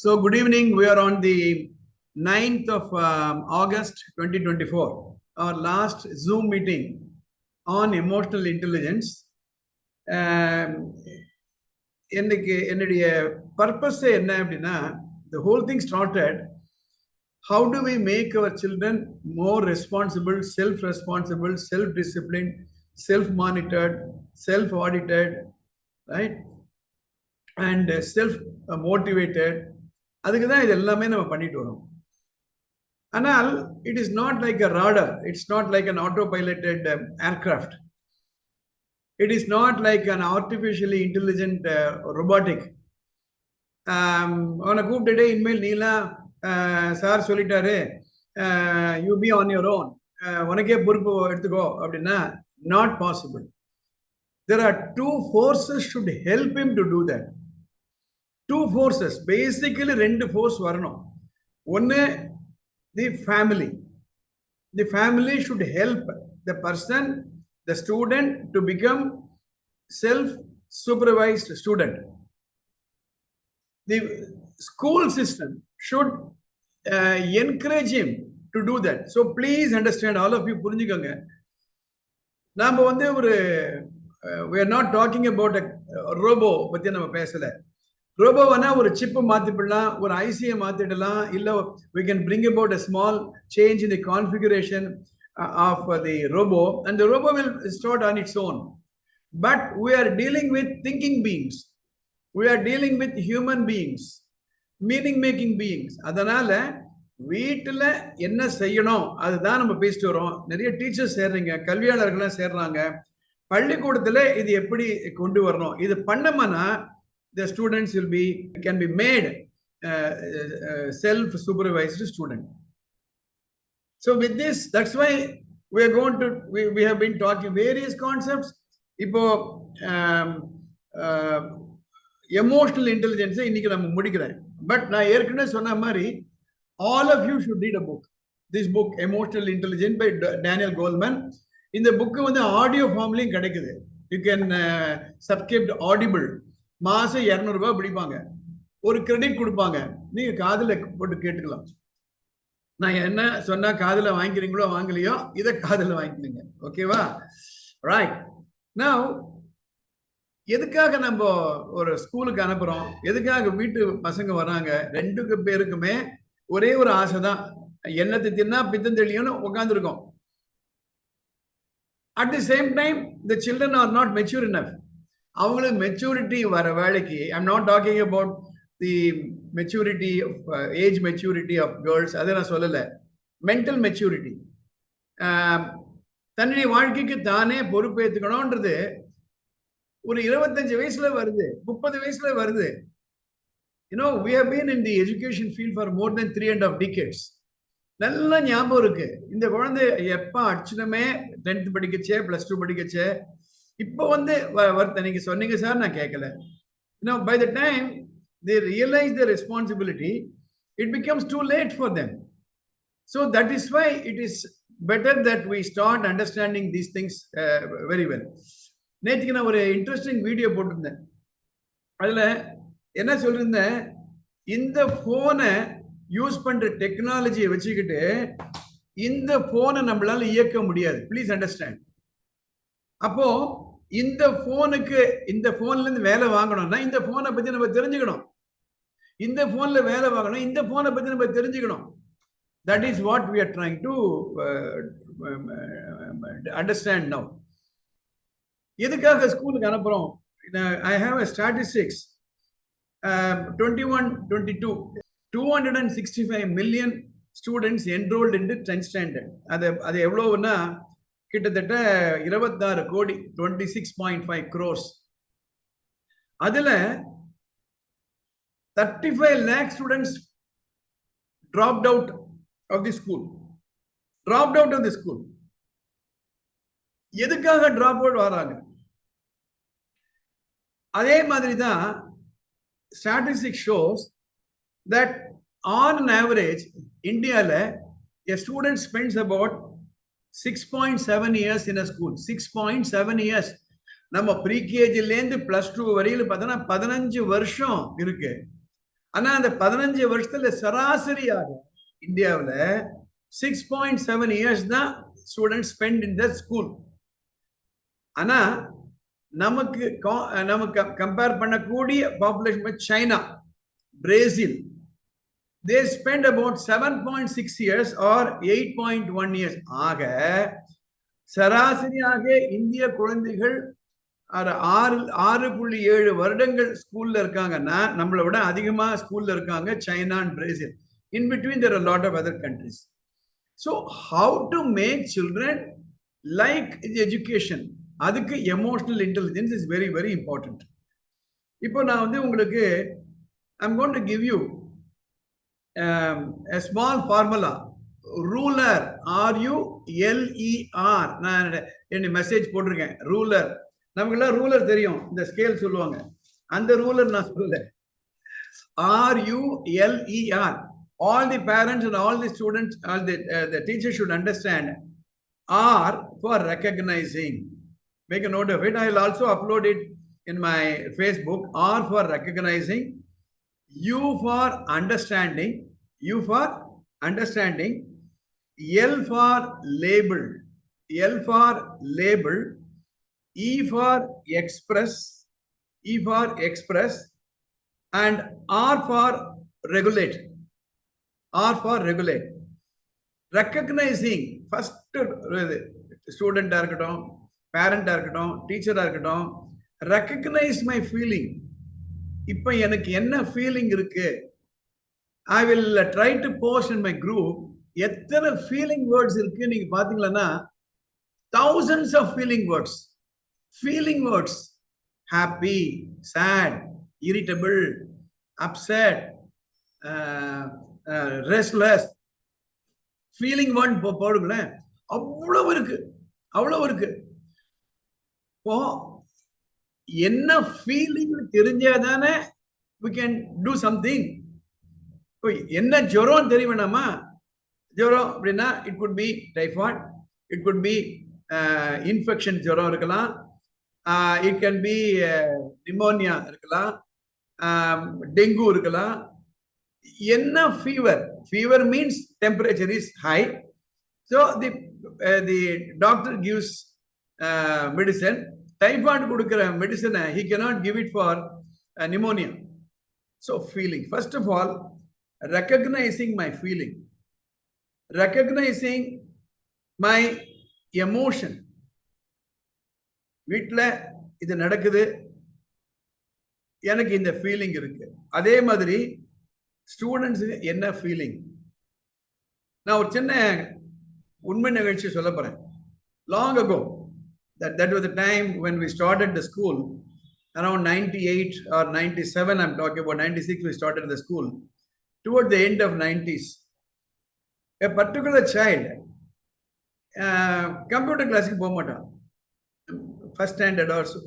So, good evening. We are on the 9th of um, August 2024, our last Zoom meeting on emotional intelligence. Um, இன்னைக்கு என்னுடைய purpose என்ன அப்படின்னா the whole thing started how do we make our children more responsible self-responsible self-disciplined self-monitored self-audited right and self motivated அதுக்கு தான் இது எல்லாமே நம்ம பண்ணிட்டு வரோம். ஆனால் it is not like a radar it's not like an auto piloted aircraft it is not like an artificially intelligent robotic அவனை கூப்பிட்டுட்டே இனிமேல் நீலாம் சார் சொல்லிட்டாரு you be on your own உனக்கே பொறுப்பு எடுத்துக்கோ. அப்படின்னா not possible there are two forces should help him to do that two forces basically ரெண்டு ஃபோர்ஸ் வரணும். ஒன்று the family the family should help the person the student to become self supervised student the school system should encourage him to do that so please understand all of you புரிஞ்சுக்கோங்க. நாம் வந்து ஒரு we are not talking about robot பற்றி நம்ம பேசலை. ரோபோவனா ஒரு chip மாத்திப்பிடலாம் ஒரு ஐசியை மாத்திடலாம் இல்ல we can bring about a small change in the configuration of the robot and the robot will start on its own but we are dealing with thinking beings we are dealing with human beings meaning making beings அதனால வீட்டில் என்ன செய்யணும்? அதுதான் நம்ம பேசிட்டு வரோம். நிறைய teachers சேர்றீங்க கல்வியாளர்கள்லாம் சேர்றாங்க. பள்ளிக்கூடத்தில் இது எப்படி கொண்டு வரணும்? இது பண்ணோம்னா the students will be can be made uh, uh, uh self supervised student. So with this that's why we are going to we, we have been talking various concepts. இப்போ um, uh, எமோஷனல் இன்டெலிஜென்ஸை இன்னைக்கு நம்ம முடிக்கிறேன். But நான் ஏற்கனவே சொன்ன மாதிரி all of you should read a book this book emotional intelligent by Daniel Goleman இந்த புக்கு வந்து ஆடியோ ஃபார்ம்லையும் கிடைக்குது. யூ கேன் சப்ஸ்கிரிப்ட் ஆடிபிள் மாசம் இரநூறுபா பிடிப்பாங்க. ஒரு கிரெடிட் கொடுப்பாங்க. நீங்க காதில் போட்டு கேட்டுக்கலாம். நான் என்ன சொன்னா காதில் வாங்கிக்கிறீங்களோ வாங்கலையோ இதை காதில் வாங்கிக்கணுங்க ஓகேவா ரைட் நான் எதுக்காக நம்ம ஒரு ஸ்கூலுக்கு அனுப்புறோம்? எதுக்காக வீட்டு பசங்க வராங்க? ரெண்டு பேருக்குமே ஒரே ஒரு ஆசை தான். என்னத்தை தின்னா பித்தம் தெளியும்னு உட்காந்துருக்கோம் at the same time the children are not mature enough அவங்களுக்கு மெச்சூரிட்டி வர வேலைக்கு I'm not talking about the maturity age maturity of girls அதை நான் சொல்லலை. மென்டல் மெச்சூரிட்டி தன்னுடைய வாழ்க்கைக்கு தானே பொறுப்பேற்றுக்கணும்ன்றது ஒரு இருபத்தஞ்சு வயசுல வருது முப்பது வயசுல வருது. You know we have been in the education field for more than three and half decades நல்ல ஞாபகம் இருக்கு. இந்த குழந்தை எப்போ அடிச்சுனமே டென்த் படிக்கச்சே ப்ளஸ் டூ படிக்கச்சே இப்போ வந்து வருத்த நீங்க சொன்னீங்க சார் நான் கேட்கல இன்னும் by the time they realise the responsibility it becomes too late for them so that is why it is better that we start understanding these things very well நேற்றுக்கு நான் ஒரு இன்ட்ரெஸ்டிங் வீடியோ போட்டிருந்தேன். அதில் என்ன சொல்லியிருந்தேன் இந்த ஃபோனை யூஸ் பண்ணுற டெக்னாலஜியை வச்சுக்கிட்டு இந்த ஃபோனை நம்மளால இயக்க முடியாது. ப்ளீஸ் அண்டர்ஸ்டாண்ட் அப்போது இந்த போனுக்கு இந்த போன்ல இருந்து வேலை வாங்கணும்னா இந்த போனை பத்தி நம்ம தெரிஞ்சுக்கணும். இந்த போன்ல வேலை வாங்கணும் இந்த போனை பத்தி நம்ம தெரிஞ்சுக்கணும். That is what we are trying to understand now எதுக்காக ஸ்கூலுக்கு அனுப்புறோம்? I have a statistics twenty one twenty two two hundred and sixty five million students enrolled in tenth standard அது அது எவ்வளோன்னா கிட்டத்தட்ட இருபத்தாறு கோடி twenty six point five crores அதுல thirty five lakh students dropped out of the school dropped out of the school எதுக்காக drop out வராங்க? அதே மாதிரி தான் statistic shows that on an average இந்தியாவில் a student spends about six point seven years in a school six point seven years நம்ம ப்ரீகேஜிலேருந்து plus two வரையில் பார்த்தோன்னா பதினஞ்சு வருஷம் இருக்கு. ஆனா அந்த பதினஞ்சு வருஷத்துல சராசரியாக இந்தியாவில் சிக்ஸ் பாயிண்ட் செவன் இயர்ஸ் தான் student spend in the school ஆனா நமக்கு நமக்கு கம்பேர் பண்ணக்கூடிய population China Brazil they spend about seven point six years or eight point one years ஆக சராசரியாக இந்திய குழந்தைகள் ஆறு ஆறு ஆறு புள்ளி ஏழு வருடங்கள் ஸ்கூல்ல இருக்காங்கன்னா நம்மளை விட அதிகமாக ஸ்கூல்ல இருக்காங்க China and Brazil. In between there lot of other countries so how to make children like education அதுக்கு emotional intelligence is very very important இப்போ நான் வந்து உங்களுக்கு I'm gonna give you Um, a small formula. Ruler R U L E R நான் என்ன message போட்டிருக்கேன். Ruler நமக்கெல்லாம் ruler தெரியும். இந்த ஸ்கேல் சொல்லுவாங்க. அந்த ரூலர் நான் சொல்லல. R U L E R all the parents and all the students all the the teacher should understand R for recognising make a note of it. I'll also upload it in my Facebook. R for recognizing, U for understanding, U for understanding, L for label, L for label, E for express, E for express, and R for regulate. R for regulate. Recognizing first ஸ்டூடெண்ட்டாக இருக்கட்டும் பேரண்டா இருக்கட்டும் டீச்சராக இருக்கட்டும் recognise my feeling இப்போ எனக்கு என்ன feeling இருக்குது I will try to post in my group எத்தனை ஃபீலிங் வேர்ட்ஸ் இருக்கு நீங்க பாத்தீங்களன்னா thousands of feeling words feeling words happy sad irritable upset restless feeling word போடுங்களேன். அவ்வளவு இருக்கு. அவ்வளவு இருக்கு. இப்போ என்ன ஃபீலிங் தெரிஞ்சாதானே வி கேன் டூ சம்திங் இப்போ என்ன ஜுரம் தெரியவேணாமா ஜுரம் அப்படின்னா it could be typhoid it could be infection ஜுரம் இருக்கலாம். இட் கேன் பி நிமோனியா இருக்கலாம். டெங்கு இருக்கலாம். என்ன fever fever means temperature is high so the the doctor gives medicine typhoid கொடுக்குற மெடிசனை he not give it for pneumonia so feeling first of all recognizing my feeling recognizing my emotion வீட்டில் இது நடக்குது. எனக்கு இந்த feeling இருக்கு. அதே மாதிரி ஸ்டூடெண்ட்ஸுக்கு என்ன ஃபீலிங் நான் ஒரு சின்ன உண்மை நிகழ்ச்சி சொல்ல போகிறேன் long ago that that was the time when we started the school. Around 98 or 97 i'm talking about 96 we started the school. Toward the end of nineties a particular child computer கிளாஸுக்கு போக மாட்டான் first standard also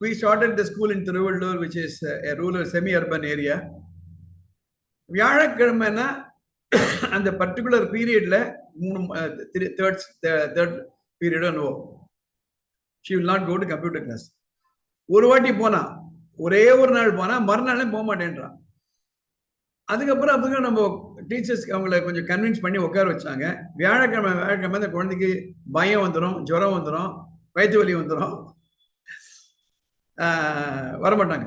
we started the school in Tiruvallur which is rural semi urban area வியாழக்கிழமைனா அந்த particular பீரியடில் மூணு third third பீரியடோ no she will not go to computer class ஒரு வாட்டி போனா ஒரே ஒரு நாள் போனா மறுநாளே போக மாட்டேன்றான் அதுக்கப்புறம் அதுக்கு நம்ம டீச்சர்ஸ் அவங்கள கொஞ்சம் கன்வின்ஸ் பண்ணி உட்கார வச்சாங்க. வியாழக்கிழமை வியாழக்கிழமை அந்த குழந்தைக்கு பயம் வந்துடும் ஜுரம் வந்துடும் வயிற்று வலி வந்துடும் வரமாட்டாங்க.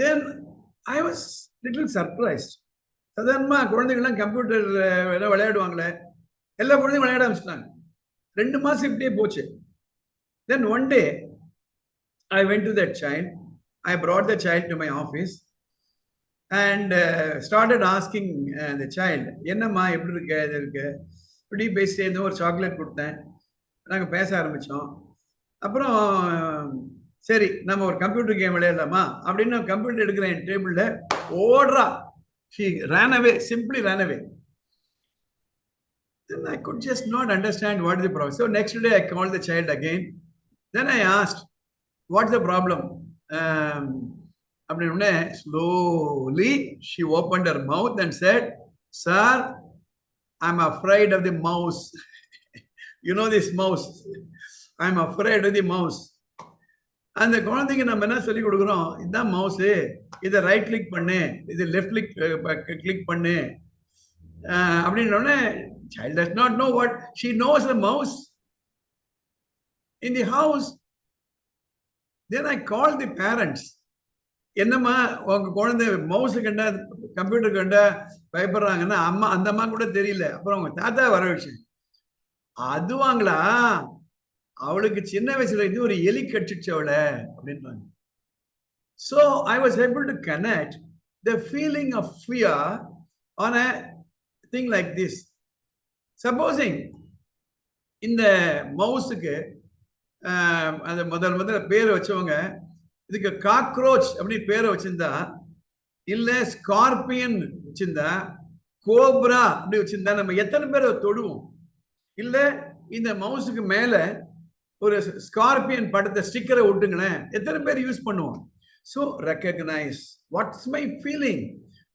Then I was little surprise சாதாரணமாக குழந்தைகள்லாம் கம்ப்யூட்டர் எல்லாம் விளையாடுவாங்களே. எல்லா குழந்தையும் விளையாட ஆரம்பிச்சிட்டாங்க. ரெண்டு மாதம் இப்படியே போச்சு. Then one day I went to that child I brought the child to my office and started asking the child என்னம்மா எப்படி இருக்கு? இது இருக்கு? இப்படி பேசி சேர்ந்து ஒரு சாக்லேட் கொடுத்தேன். நாங்கள் பேச ஆரம்பித்தோம் அப்புறம் சரி நம்ம ஒரு கம்ப்யூட்டர் கேம் விளையாடலாமா? அப்படின்னு நான் கம்ப்யூட்டர் எடுக்கிறேன் என் டேபிளில் ஓடுறா. She ran away simply ran away ran away. Then i could just not understand what is the problem so next day i called the child again. Then i asked what's the problem? Um, அப்படின்னு உடனே slowly she opened her mouth and said sir i'm afraid of the mouse you know this mouse i'm afraid of the mouse அந்த குழந்தைக்கு நம்ம என்ன சொல்லி கொடுக்குறோம் இதுதான் mouse இதை ரைட் கிளிக் பண்ணு இது லெஃப்ட் கிளிக் கிளிக் பண்ணு அஹ், அப்படின்னு உடனே child does not know what she knows the mouse in the house then i called the parents என்னம்மா உங்க குழந்தை மவுஸ் கண்ட கம்ப்யூட்டர் கண்ட பயப்படுறாங்கன்னா அம்மா அந்த அம்மா கூட தெரியல. அப்புறம் அவங்க தாத்தா வர விஷயம் அதுவாங்களா? அவளுக்கு சின்ன வயசுல இருந்து ஒரு எலி கட்சிச்சு அவளை அப்படின்றாங்க. So I was able to connect the feeling of fear on a thing like this supposing இந்த மவுஸுக்கு அந்த முதல் முதல்ல பேர் வச்சவங்க இதுக்கு காக்ரோச் அப்படின்னு பேரை வச்சிருந்தா இல்ல ஸ்கார்பியன் வச்சிருந்தா கோப்ரா அப்படி வச்சிருந்தா நம்ம எத்தனை பேர் தொடுவோம்? இல்ல இந்த மவுஸுக்கு மேல ஒரு ஸ்கார்பியன் படத்தை ஸ்டிக்கரை விட்டுங்களேன் எத்தனை பேர் யூஸ் பண்ணுவோம்? So recognise what's my feeling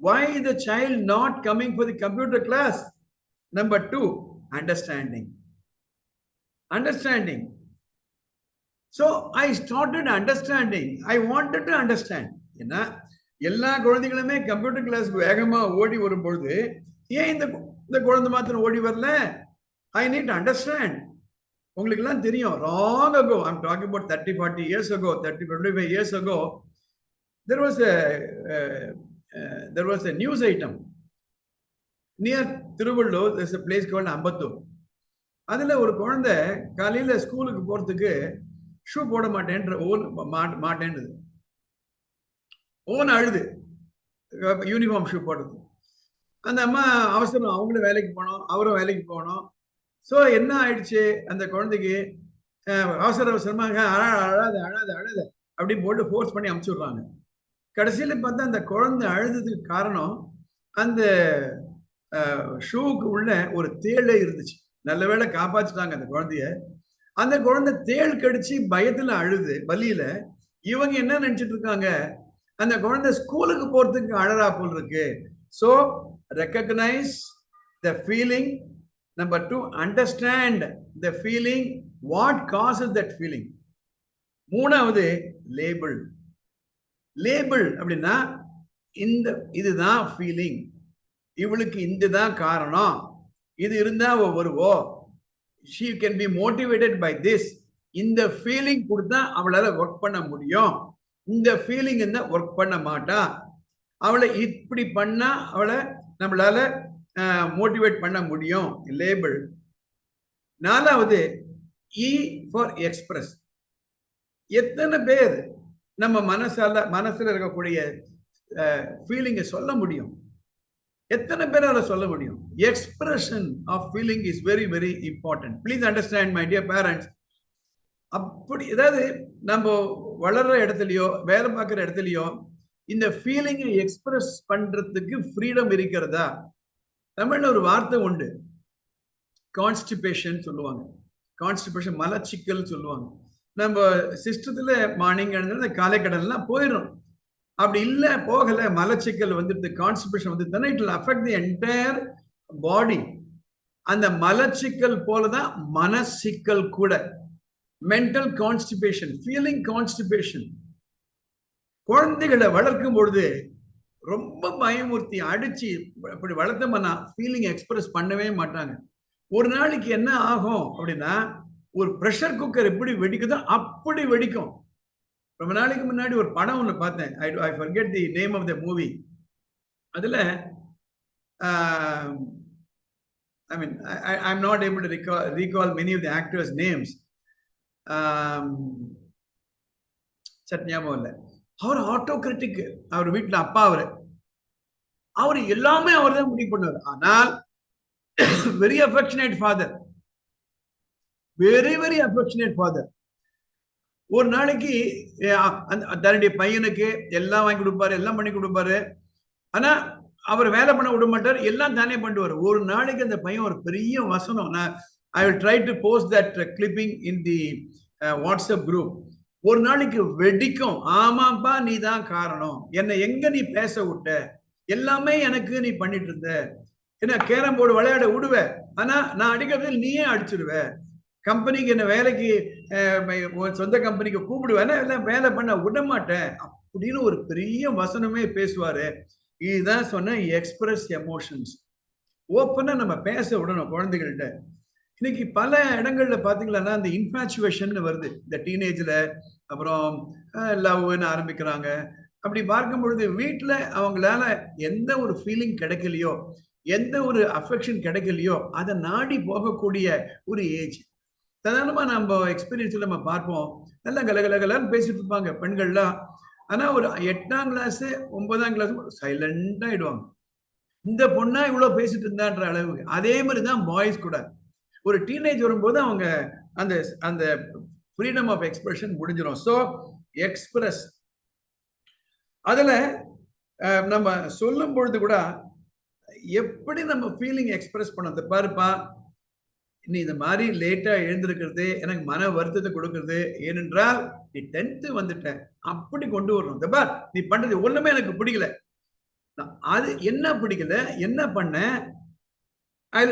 why the child not coming for the computer class number two understanding understanding so I started understanding I wanted to understand ஏன்னா எல்லா குழந்தைகளுமே கம்ப்யூட்டர் கிளாஸ்க்கு வேகமாக ஓடி வரும்பொழுது ஏன் இந்த இந்த குழந்தை மாத்திரம் ஓடி வரல? ஐ நீட் அண்டர்ஸ்டாண்ட் உங்களுக்குலாம் தெரியும். Wrong ago I'm talking about thirty forty years ago thirty twenty five years ago there was there was a news item near Thiruvallur there's a place called Ambattur அதில் ஒரு குழந்தை காலையில் ஸ்கூலுக்கு போகிறதுக்கு shoe போட மாட்டேன்ற ஓன் மாட்- மாட்டேன்னுது ஓன் அழுது. யூனிஃபார்ம் ஷூ போடுறது. அந்த அம்மா அவசரம் அவங்களும் வேலைக்கு போனோம் அவரும் வேலைக்கு போனோம். ஸோ என்ன ஆயிடுச்சு? அந்த குழந்தைக்கு அவசர அவசரமாக அழ அழாத அழாத அழுத அப்படின்னு போட்டு ஃபோர்ஸ் பண்ணி அமுச்சு விடுறாங்க கடைசியில் பார்த்தா அந்த குழந்தை அழுததுக்கு காரணம் அந்த ஷூவுக்கு உள்ள ஒரு தேளே இருந்துச்சு. நல்ல வேளை காப்பாற்றிட்டாங்க அந்த குழந்தைய. அந்த குழந்தை தேள் கடிச்சு பயத்துல அழுது வலியில இவங்க என்ன நினைச்சிட்டு இருக்காங்க? அந்த குழந்தை ஸ்கூலுக்கு போறதுக்கு அழறா போல் இருக்கு. So recognise the feeling number two understand the feeling what cause that feeling மூணாவது லேபிள் லேபிள் அப்படின்னா இந்த இதுதான் ஃபீலிங் இவளுக்கு இதுதான் காரணம். இது இருந்தா வருவோம் வருவோ? She can be motivated by this இந்த ஃபீலிங் கொடுத்தா அவளால் ஒர்க் பண்ண முடியும். இந்த ஃபீலிங் இருந்தால் ஒர்க் பண்ண மாட்டா. அவளை இப்படி பண்ணா அவளை நம்மளால மோட்டிவேட் பண்ண முடியும். லேபிள் நாலாவது இ ஃபார் எக்ஸ்பிரஸ் எத்தனை பேர் நம்ம மனசால மனசுல இருக்கக்கூடிய ஃபீலிங்கை சொல்ல முடியும்? எத்தனை பேர் அதை சொல்ல முடியும்? Expression of feeling is very very important please understand my dear parents அப்படி ஏதாவது நம்ம வளர்ற இடத்துலையோ வேலை பார்க்குற இடத்துலையோ இந்த ஃபீலிங்கை எக்ஸ்பிரஸ் பண்ணுறதுக்கு ஃப்ரீடம் இருக்கிறதா? தமிழ்ல ஒரு வார்த்தை உண்டு. கான்ஸ்டிபேஷன் சொல்லுவாங்க. கான்ஸ்டிபேஷன் மலச்சிக்கல் சொல்லுவாங்க. நம்ம சிஸ்டத்தில் மார்னிங் எழுந்து காலை போயிடும் அப்படி இல்லை போகல. மலச்சிக்கல் வந்துட்டு கான்ஸ்டிபேஷன் வந்து it will affect the entire body அந்த மலச்சிக்கல் போலதான் மனசிக்கல் கூட. மென்டல் கான்ஸ்டிபேஷன் ஃபீலிங் கான்ஸ்டிபேஷன் குழந்தைகளை வளர்க்கும் பொழுது ரொம்ப பயமுறுத்தி அடிச்சு அப்படி வளர்த்தோம்னா ஃபீலிங் எக்ஸ்பிரஸ் பண்ணவே மாட்டாங்க. ஒரு நாளைக்கு என்ன ஆகும் அப்படின்னா ஒரு ப்ரெஷர் குக்கர் எப்படி வெடிக்குதோ அப்படி வெடிக்கும். ரொம்ப நாளைக்கு முன்னாடி ஒரு படம் ஒன்று பார்த்தேன். I I forget the name of the movie அதில் I mean I I'm not able to recall recall many of the actors names சட் ஞாபகம் இல்லை. அவர் ஆட்டோகிரெட்டிக் அவர் வீட்டில் அப்பா அவர். அவர் எல்லாமே அவர் தான் முடிவு பண்ணுவார். ஆனால் very affectionate father very very affectionate father ஒரு நாளைக்கு அந்த தன்னுடைய பையனுக்கு எல்லாம் வாங்கி கொடுப்பாரு எல்லாம் பண்ணி கொடுப்பாரு. ஆனா அவர் வேலை பண்ண விட மாட்டார் எல்லாம் தானே பண்ணுவார். ஒரு நாளைக்கு அந்த பையன் ஒரு பெரிய வசனம். நான் I will try to post that clipping in the WhatsApp group ஒரு நாளைக்கு வெடிக்கும். ஆமாப்பா நீ தான் காரணம். என்னை எங்க நீ பேச விட்ட? எல்லாமே எனக்கு நீ பண்ணிட்டு இருந்த. ஏன்னா கேரம் போர்டு விளையாட விடுவ? ஆனா நான் அடிக்கிறதில் நீயே அடிச்சிடுவ கம்பெனிக்கு என்ன வேலைக்கு சொந்த கம்பெனிக்கு கூப்பிடுவேன். எல்லாம் வேலை பண்ண விட மாட்டேன். அப்படின்னு ஒரு பெரிய வசனமே பேசுவாரு. இதுதான் சொன்ன எக்ஸ்பிரஸ் எமோஷன்ஸ் ஓப்பனா நம்ம பேச விடணும் குழந்தைகள்கிட்ட. இன்னைக்கு பல இடங்கள்ல பாத்தீங்கன்னா இந்த இன்ஃபேச்சுவேஷன் வருது. இந்த டீனேஜ்ல அப்புறம் லவ்னு ஆரம்பிக்கிறாங்க. அப்படி பார்க்கும் பொழுது வீட்டில் அவங்களால எந்த ஒரு ஃபீலிங் கிடைக்கலையோ எந்த ஒரு அஃபெக்ஷன் கிடைக்கலையோ அதை நாடி போகக்கூடிய ஒரு ஏஜ் சாதாரணமா நம்ம எக்ஸ்பீரியன்ஸ்ல நம்ம பார்ப்போம். நல்லா கலகலகலன்னு பேசிட்டு இருப்பாங்க பெண்கள்லாம். ஆனா ஒரு எட்டாம் கிளாஸ் ஒன்பதாம் கிளாஸ் சைலண்டா ஆயிடுவாங்க. இந்த பொண்ணா இவ்வளவு பேசிட்டு இருந்தான்ற அளவுக்கு. அதே மாதிரி தான் பாய்ஸ் கூட. ஒரு டீனேஜ் வரும்போது அவங்க அந்த அந்த ஃப்ரீடம் ஆஃப் எக்ஸ்பிரஷன் முடிஞ்சிடும் ஸோ எக்ஸ்பிரஸ் அதில் நம்ம சொல்லும் பொழுது கூட எப்படி நம்ம ஃபீலிங் எக்ஸ்பிரஸ் பண்ணது? பாருப்பா நீ இந்த மாதிரி லேட்டா எழுந்திருக்கிறது எனக்கு மன வருத்தத்தை கொடுக்கறது ஏனென்றால் நீ டென்த்து வந்துட்ட. அப்படி கொண்டு வரணும். இந்த பார் நீ பண்றது ஒண்ணுமே எனக்கு பிடிக்கல. நான் அது என்ன பிடிக்கல என்ன பண்ண? I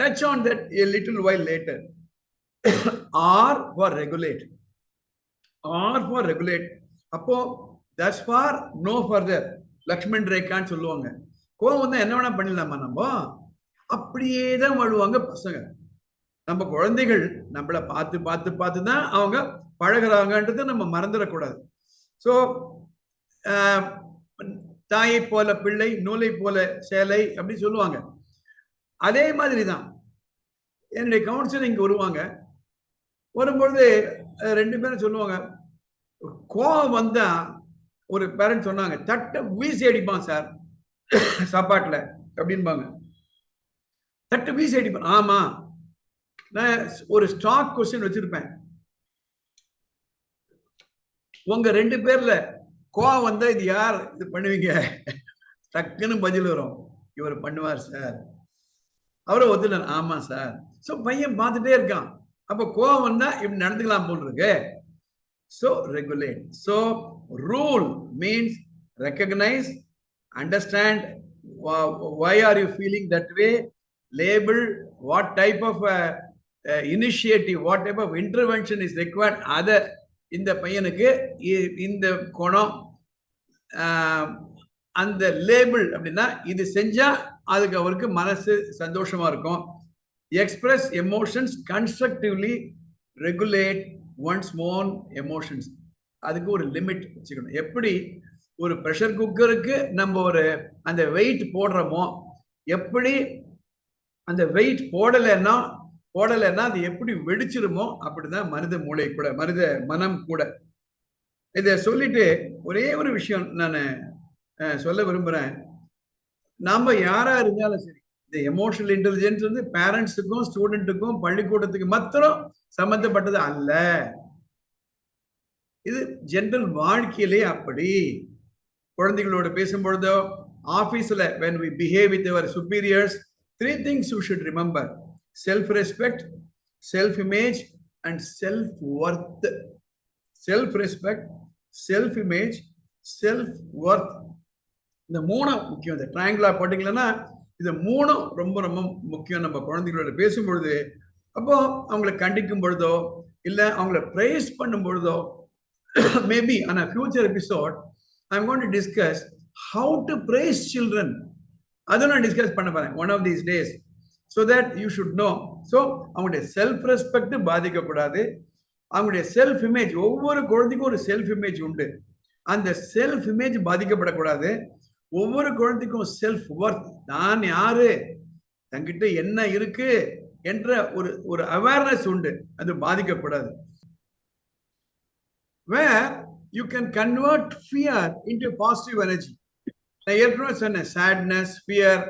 touch on that a little while later R for regulate R for regulate அப்போ that's for no further Lakshman ரேகான்னு சொல்லுவாங்க. கோவம் தான் என்ன வேணா பண்ணிடலாமா நம்ம? அப்படியே தான் வாழுவாங்க பசங்க. நம்ம குழந்தைகள் நம்மளை பார்த்து பார்த்து பார்த்து தான் அவங்க பழகுறாங்கன்றதை நம்ம மறந்துடக்கூடாது. ஸோ தாயை போல பிள்ளை நூலை போல சேலை அப்படி சொல்லுவாங்க. அதே மாதிரி தான். என்னுடைய கவுன்சிலிங் வருவாங்க. வரும்பொழுது ரெண்டு பேரும் சொல்லுவாங்க கோபம் வந்தா ஒரு பேரண்ட் சொன்னாங்க தட்டை வீசி அடிப்பான் சார் சாப்பாட்டில் அப்படின்பாங்க தட்டு வீசி அடிப்பான். ஆமாம் நான் ஒரு ஸ்டாக் கொஸ்டின் வச்சிருப்பேன். உங்க ரெண்டு பேர்ல கோவம் வந்தா இது யார்? இது பண்ணுவீங்க. டக்குன்னு பதில் வரும். இவர் பண்ணுவார் சார். அவரை ஒத்துல ஆமா சார். ஸோ பையன் பார்த்துட்டே இருக்கான். அப்ப கோவம் வந்தா இப்படி நடந்துக்கலாம் போல் இருக்கு. So regulate so rule means recognise understand why are you feeling that way label what type of initiative what initiative what intervention is intervention அதை இந்த பையனுக்கு இ- இந்த குணம் அந்த லேபிள் அப்படின்னா இது செஞ்சால் அதுக்கு அவருக்கு மனசு சந்தோஷமாக இருக்கும். Express emotions constructively regulate one's own emotions அதுக்கு ஒரு லிமிட் வச்சுக்கணும். எப்படி? ஒரு ப்ரெஷர் குக்கருக்கு நம்ம ஒரு அந்த வெயிட் போடுறோமோ எப்படி அந்த வெயிட் போடலைன்னா போடலைன்னா அது எப்படி வெடிச்சிருமோ அப்படிதான் மனித மூளை கூட மனித மனம் கூட. இதை சொல்லிட்டு ஒரே ஒரு விஷயம் நான் சொல்ல விரும்புறேன். நாம யாரா இருந்தாலும் சரி இந்த எமோஷனல் இன்டெலிஜென்ஸ் வந்து பேரண்ட்ஸுக்கும் ஸ்டூடெண்ட்டுக்கும் பள்ளிக்கூடத்துக்கு மாத்திரம் சம்பந்தப்பட்டது அல்ல. இது ஜென்ரல் வாழ்க்கையிலே அப்படி. குழந்தைகளோட பேசும்பொழுதோ ஆஃபீஸில் when we behave with our superiors three things you should remember self respect self image and self worth self respect self image self worth இந்த மூணும் முக்கியம். இந்த ட்ரையாங்கிளா போட்டிங்கன்னா இது மூணும் ரொம்ப ரொம்ப முக்கியம். நம்ம குழந்தைகளோட பேசும்பொழுது அப்போ அவங்கள கண்டிக்கும் பொழுதோ இல்லை அவங்கள ப்ரைஸ் பண்ணும் பொழுதோ maybe on a future episode I'm gonna discuss how to praise children அதை நான் டிஸ்கஸ் பண்ண போறேன். One of these days so that you should know so அவங்களுடைய செல்ஃப் ரெஸ்பெக்ட் பாதிக்கக்கூடாது. அவங்களுடைய செல்ஃப் இமேஜ் ஒவ்வொரு குழந்தைக்கும் ஒரு செல்ஃப் இமேஜ் உண்டு. அந்த செல்ஃப் இமேஜ் பாதிக்கப்படக்கூடாது. ஒவ்வொரு குழந்தைக்கும் செல்ஃப் ஒர்த் நான் யாரு? தங்கிட்ட என்ன இருக்கு? என்ற ஒரு ஒரு அவேர்னஸ் உண்டு. அது பாதிக்கப்படாது. Where you can convert fear into positive energy நான் ஏற்கனவே சொன்னேன் sadness fear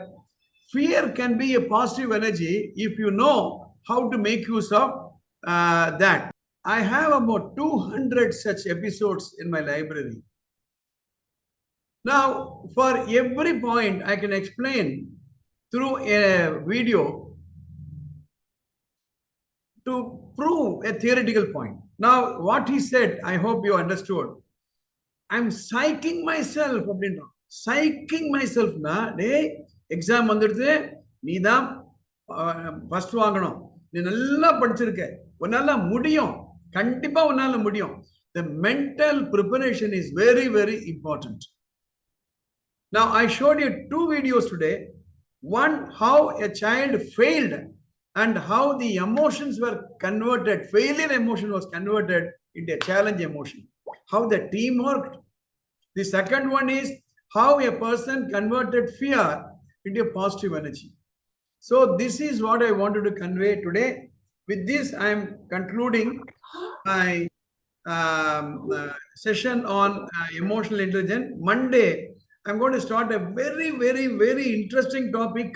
fear can be a positive energy if you know how to make use of uh, that. I have about 200 such episodes in my library. Now, for every point, I can explain through a video to prove a theoretical point. Now, what he said, I hope you understood. I'm psyching myself, psyching myself. Na, exam வந்துடுது நீ தான் first வாங்கணும் நீ நல்லா படிச்சிருக்க உன்னால முடியும் கண்டிப்பா உன்னால முடியும் the mental preparation is very, very important. Now, I showed you two videos today. One, how a child failed and how the emotions were converted, failure emotion was converted into a challenge emotion. How the team worked. The second one is how a person converted fear into a positive energy. So, this is what I wanted to convey today. With this, I am concluding my um, uh, session on uh, emotional intelligence. Monday, I'm going to start a very, very, very interesting topic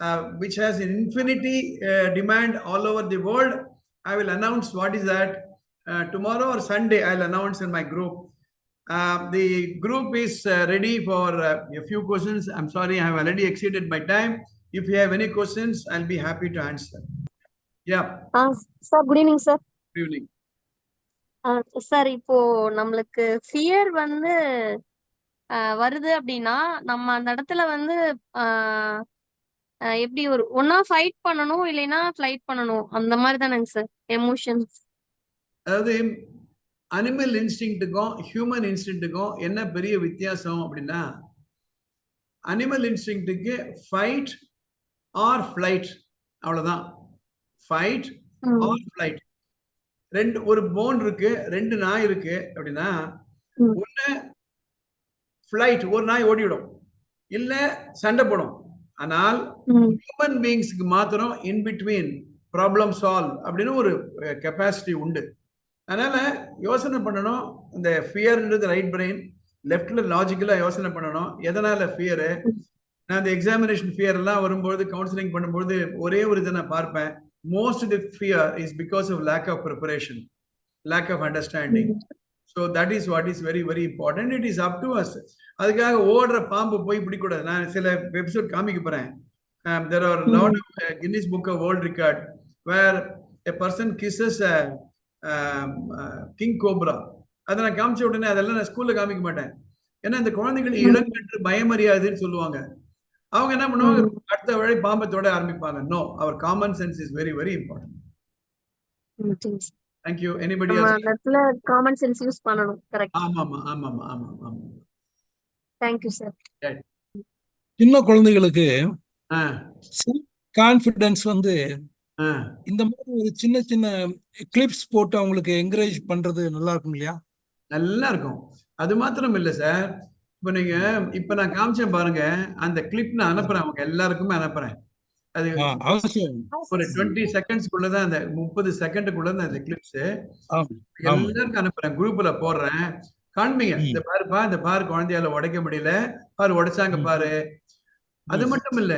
uh, which has an infinity uh, demand all over the world. I will announce what is that uh, tomorrow or Sunday. I'll announce in my group. Uh, the group is uh, ready for uh, a few questions. I'm sorry, I have already exceeded my time. If you have any questions, I'll be happy to answer. Yeah, ah sir good evening sir good evening. Sir இப்போ நம்மளுக்கு fear வந்து வருது அப்படின்னா நம்ம அந்த இடத்துல வந்து எப்படி ஒரு ஒன்னா ஃபைட் பண்ணணும் இல்லைன்னா ஃபிளைட் பண்ணணும் அந்த மாதிரி தானேங்க சார் எமோஷன்ஸ் அதாவது அனிமல் இன்ஸ்டிங்க்ட்டுக்கும் ஹியூமன் இன்ஸ்டிங்க்ட்டுக்கும் என்ன பெரிய வித்தியாசம் அப்படின்னா அனிமல் இன்ஸ்டிங்க்ட்டுக்கு ஃபைட் ஆர் ஃப்ளைட் அவ்வளவுதான். ஃபைட் ஆர் ஃப்ளைட் ரெண்டு ஒரு போன் இருக்கு ரெண்டு நாய் இருக்கு அப்படின்னா. ஒண்ணு ஃப்ளைட் ஒரு நாய் ஓடிவிடும். இல்ல சண்டை போடும். ஆனால் ஹியூமன் பீயிங்ஸ்க்கு மாத்திரம் இன் பிட்வீன் ப்ராப்ளம் சால்வ் அப்படின்னு ஒரு கெப்பாசிட்டி உண்டு. அதனால யோசனை பண்ணணும். இந்த ஃபியர்ன்றது ரைட் பிரெயின் லெஃப்ட்ல லாஜிக்கலா யோசனை பண்ணணும். எதனால ஃபியரு நான் இந்த எக்ஸாமினேஷன் ஃபியர் எல்லாம் வரும்போது கவுன்சிலிங் பண்ணும்போது ஒரே ஒரு இதை நான் பார்ப்பேன். Most the fear is because of lack of preparation lack of understanding so that is what is very very important it is up to us அதுக்காக ஓடுற பாம்பு போய் பிடிக்கூடாது. நான் சில எபிசோட் காமிக்க போறேன். There are lot Guinness book of world record where a person kisses king cobra அதை நான் காமிச்ச உடனே அதெல்லாம் நான் ஸ்கூல்ல காமிக்க மாட்டேன். ஏன்னா இந்த குழந்தைகள் இளங்கன்று பயமறியாதுன்னு சொல்லுவாங்க. அவங்க என்ன பண்ணுவாங்க? அடுத்த வழி பாம்பத்தோட ஆரம்பிப்பாங்க. No our common sense is very very important thank you anybody நம்ம அந்த இடத்துல காமன் சென்ஸ் யூஸ் பண்ணணும். கரெக்ட் ஆமாமா ஆமாமா ஆமா ஆமா தேங்க்யூ சார் சின்ன குழந்தைகளுக்கு கான்ஃபிடன்ஸ் வந்து இந்த மாதிரி ஒரு சின்ன சின்ன கிளிப்ஸ் போட்டு அவங்களுக்கு என்கரேஜ் பண்றது நல்லா இருக்கும் இல்லையா? நல்லா இருக்கும். அது மாத்திரம் இல்ல சார் இப்ப நீங்க இப்ப நான் காமிச்சேன் பாருங்க. அந்த கிளிப் நான் அனுப்புறேன். அவங்க எல்லாருக்குமே அனுப்புறேன். அது அவசியம். ஒரு டுவெண்ட்டி செகண்ட்ஸ்க்குள்ளதான் அந்த முப்பது செகண்டுக்குள்ள தான் அந்த கிளிப்ஸ் எல்லாருக்கும் அனுப்புறேன். குரூப்ல போடுறேன். காண்பீங்க. இந்த பாருப்பா இந்த பாரு குழந்தையால உடைக்க முடியல. பாரு உடைச்சாங்க. பாரு. அது. மட்டும் இல்ல.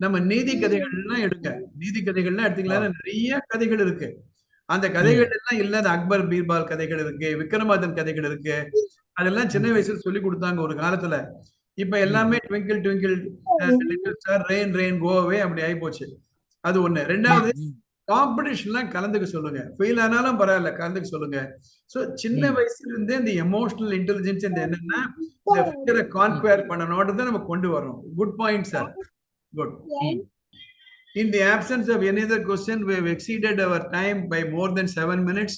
நம்ம நீதி கதைகள்லாம் எடுங்க. நீதி கதைகள்லாம் எடுத்தீங்களா நிறைய கதைகள் இருக்கு. அந்த கதைகள் எல்லாம் இல்ல அந்த அக்பர் பீர்பால் கதைகள் இருக்கு விக்ரமாதன் கதைகள் இருக்கு. அதெல்லாம் சின்ன வயசுல சொல்லி கொடுத்தாங்க ஒரு காலத்துல. இப்ப எல்லாமே twinkle twinkle sir rain rain go away அப்படி ஆகி போச்சு. அது ஒண்ணு. ரெண்டாவது. காம்படிஷன்லாம் கலந்துக்க சொல்லுங்க. ஃபெயில் ஆனாலும் பரவாயில்ல கலந்துக்க சொல்லுங்க. சோ சின்ன. வயசுல இருந்தே இந்த எமோஷனல் இன்டெலிஜென்ஸ் இந்த என்னன்னா இந்த கான்குவேர் பண்ணணும்ன்றத நம்ம கொண்டு வரோம் குட் பாயிண்ட் சார் குட் ம். In the absence of any other question, we have exceeded our time by more than seven minutes.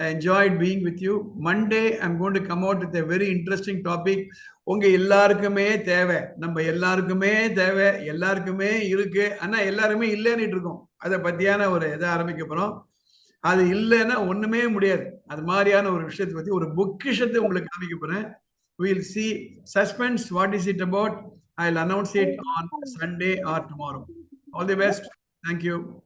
I enjoyed being with you. Monday, I'm going to come out with a very interesting topic. உங்க எல்லாருக்குமே தேவை நம்ம எல்லாருக்குமே தேவை எல்லாருக்குமே இருக்கு ஆனா எல்லாருமே இல்லைன்னு இருக்கோம் அதை பத்தியான ஒரு இதை ஆரம்பிக்க போறோம் அது இல்லைன்னா ஒண்ணுமே முடியாது அது மாதிரியான ஒரு விஷயத்தை பத்தி ஒரு பொக்கிஷத்தை உங்களுக்கு காமிக்க போறேன் we'll see suspense what is it about i'll announce it on sunday or tomorrow. All the best. Thank you